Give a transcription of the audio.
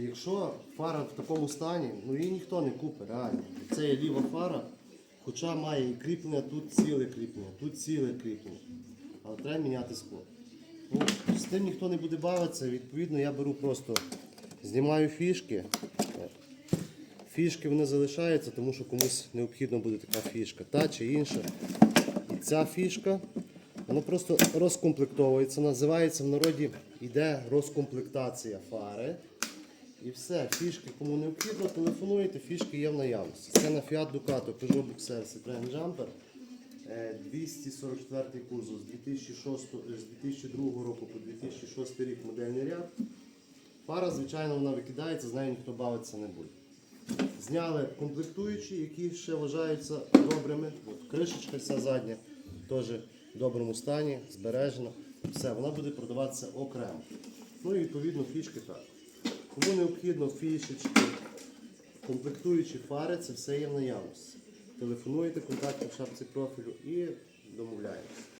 Якщо фара в такому стані, ну її ніхто не купить, реально. Це є ліва фара, хоча має і кріплення, тут ціле кріплення, тут ціле кріплення. Але треба міняти скло. Ну, з тим ніхто не буде бавитися, відповідно я беру просто, знімаю фішки. Фішки вони залишаються, тому що комусь необхідно буде така фішка, та чи інша. І ця фішка, вона просто розкомплектовується, називається в народі йде розкомплектація фари. І все, фішки кому необхідно, телефонуєте, фішки є в наявності. Це на Fiat Ducato Peugeot Boxer Citroen Jumper. Е, 244 кузов з 2006, з 2002 року по 2006 рік модельний ряд. Фара, звичайно, вона викидається, з нею ніхто бавитися не буде. Зняли комплектуючі, які ще вважаються добрими. От, кришечка вся задня теж доброму стані, збережена. Все, вона буде продаватися окремо. Ну і відповідно фішки так. Кому необхідно фішечки, комплектуючі фари, це все є в наявності. Телефонуєте, контакти в шапці профілю і домовляєтесь.